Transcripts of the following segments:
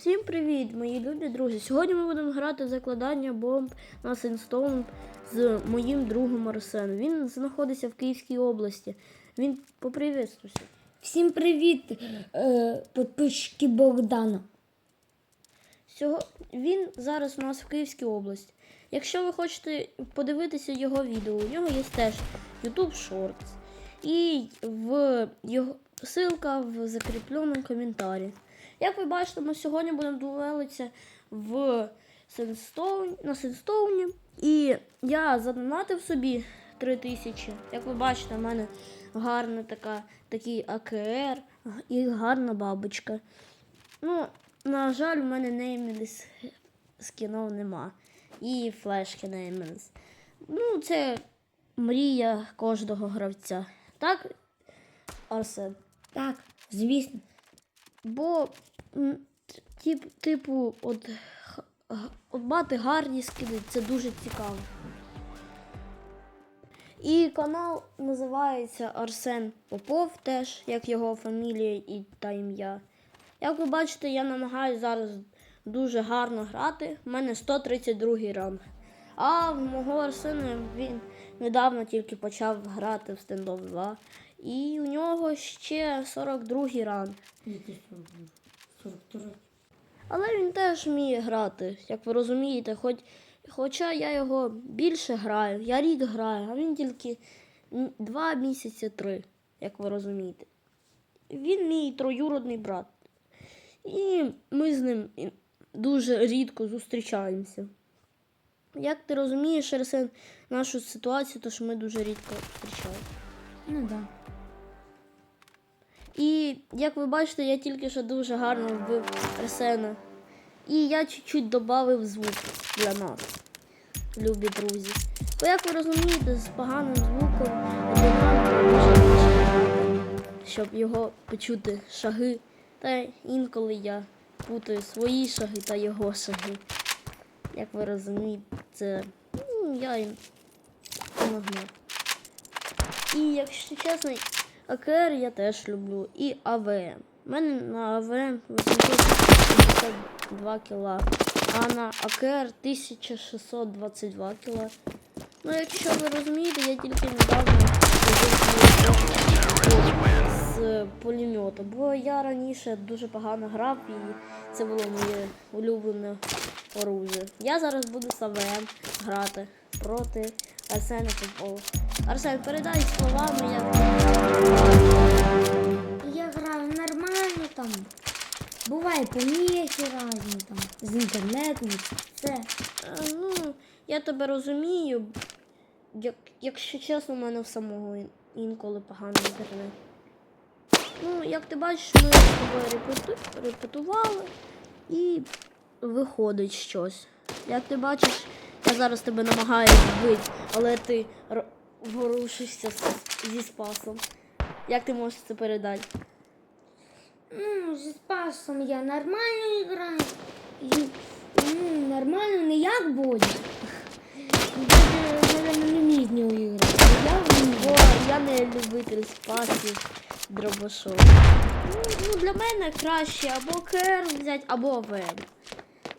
Всім привіт, мої любі друзі. Сьогодні ми будемо грати закладання бомб на Сенстоун з моїм другом Арсеном. Він знаходиться в Київській області. Він поприветствуйся. Всім привіт, е, підписчики Богдана. Сього... Він зараз у нас в Київській області. Якщо ви хочете подивитися його відео, у нього є теж YouTube Shorts. І в його ссылка в закріпленому коментарі. Як ви бачите, ми сьогодні будемо дуелитися в Сенстоун, на Сенстоуні. І я задонатив собі 3000. Як ви бачите, в мене гарна така, такий АКР і гарна бабочка. Ну, на жаль, у мене неймінс скінов нема. І флешки неймінс. Ну, це мрія кожного гравця. Так, Арсен? Так, звісно. Бо, типу, от, от мати гарні скини, це дуже цікаво. І канал називається Арсен Попов, теж як його фамілія і та ім'я. Як ви бачите, я намагаюся зараз дуже гарно грати. У мене 132 ранг. А в мого Арсена він недавно тільки почав грати в стендов 2. І у нього ще 42 ранг. Але він теж вміє грати, як ви розумієте, хоч, хоча я його більше граю, я рік граю, а він тільки два місяці три, як ви розумієте. Він мій троюродний брат. І ми з ним дуже рідко зустрічаємося. Як ти розумієш, Арсен, нашу ситуацію, то що ми дуже рідко зустрічаємося. Ну да. І як ви бачите, я тільки що дуже гарно вбив Арсена. І я чуть-чуть додав звук для нас, любі друзі. Бо як ви розумієте, з поганим звуком щоб його почути шаги. Та інколи я путаю свої шаги та його шаги. Як ви розумієте, це ну, я їм допомогну. І якщо чесно, АКР я теж люблю. І АВМ. У мене на АВМ 852 кіла, а на АКР 1622 кіла. Ну, якщо ви розумієте, я тільки недавно з пулемета, бо я раніше дуже погано грав і це було моє улюблене оружие. Я зараз буду з АВМ грати проти Арсена Попова. Арсен, передай словами, як Я граю нормально там. Буває поміхи різні там. З інтернетом, це. Е, Ну, я тебе розумію. Як, якщо чесно, у мене в самого інколи поганий інтернет. Ну, як ти бачиш, ми з тобою репету, репетували і виходить щось. Як ти бачиш, я зараз тебе намагаюся вбити, але ти ворушишся зі спасом. Як ти можеш це передати? Ну, зі спасом я нормально граю. Ну, нормально не як наверное, не нього. Я. Бо я не любитель спасів дробашов. Ну, ну, для мене краще або КР взяти, або АВМ.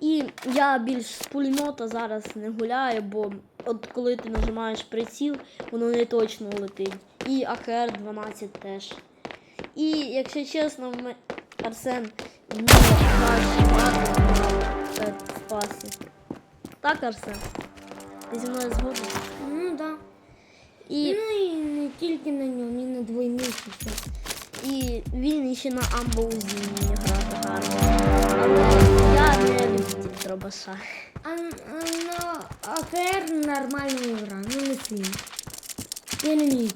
І я більш з пулемета зараз не гуляю, бо от коли ти нажимаєш приціл, воно не точно летить. І АКР 12 теж. І якщо чесно, ми... Арсен вміє краще грати на е. Так, Арсен? Ти зі мною згоден? Ну, да. І... Ну і не тільки на ньому, і на двойниці. І він ще на амбоузі вміє грати гарно. Але я не любитель дробаша. А, а на нормальна гра, ну не сильно. Я не вмію.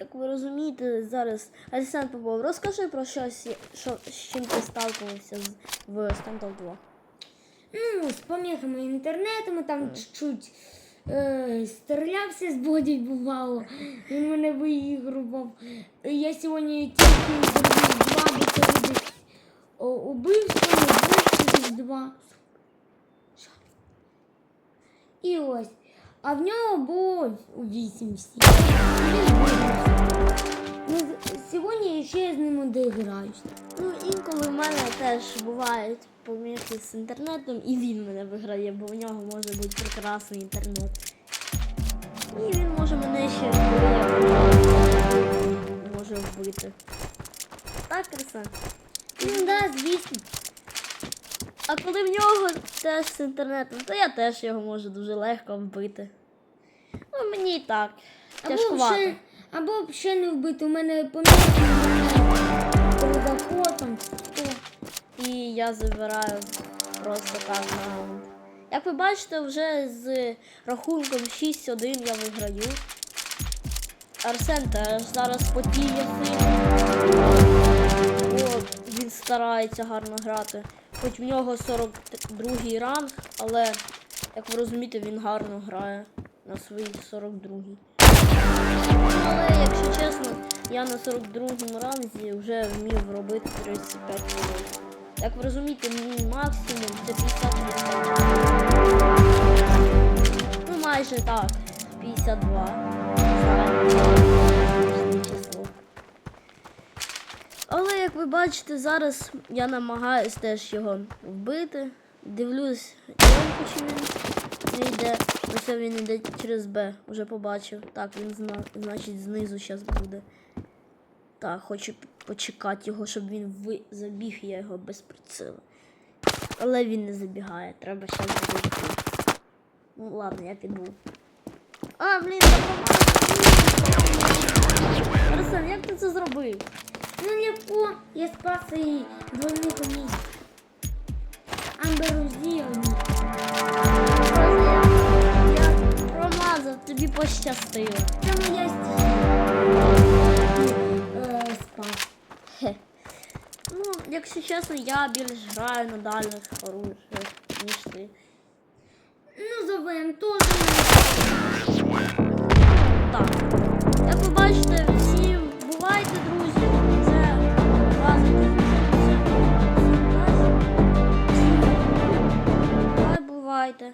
Як ви розумієте, зараз Александр Попов, розкажи про щось, що, з чим ти сталкувався з, в Stand 2. Ну, з поміхами інтернетами, там чуть-чуть е, стрілявся з боді бувало. Він мене виігрував. Я сьогодні тільки зробив два, бо о, убивство, не два. І ось. А в нього було вісім всіх. Ну, сьогодні ще я з ним дограюсь. Ну, інколи в мене теж бувають помилки з інтернетом, і він мене виграє, бо в нього може бути прекрасний інтернет. І він може мене ще може вбити. Так, Арсен? Ну да, звісно. А коли в нього теж з інтернетом, то я теж його можу дуже легко вбити. Ну, мені і так. Або Тяжкувато. ще, або ще не вбити. У мене мене передоход. І я забираю просто так на раунд. Як ви бачите, вже з рахунком 6-1 я виграю. Арсен теж зараз потіє. Бо він старається гарно грати. Хоч в нього 42-й ранг, але, як ви розумієте, він гарно грає на своїй 42-й. Але, якщо чесно, я на 42-му ранзі вже вмів робити 35 хвилин. Як ви розумієте, мій максимум це 50 Ну, майже так. 52. Але як ви бачите, зараз я намагаюсь теж його вбити. Дивлюсь, чи він не йде. Ось він йде через Б, вже побачив. Так, він зна... значить знизу зараз буде. Так, хочу почекати його, щоб він ви... забіг, я його без прицілу. Але він не забігає, треба ще зробити. Ну ладно, я піду. А, блін, допомагай! Арсен, як ти це зробив? Ну легко, я спас і двойних умів. Амберузію. Я, промазав, тобі пощастило. Це моя стихія. Якщо чесно, я більш граю на дальних оружіях, ніж ти. Ну, за ВМ теж. Так. Як ви бачите, всім бувайте, друзі. Це разом. Бувай, бувайте.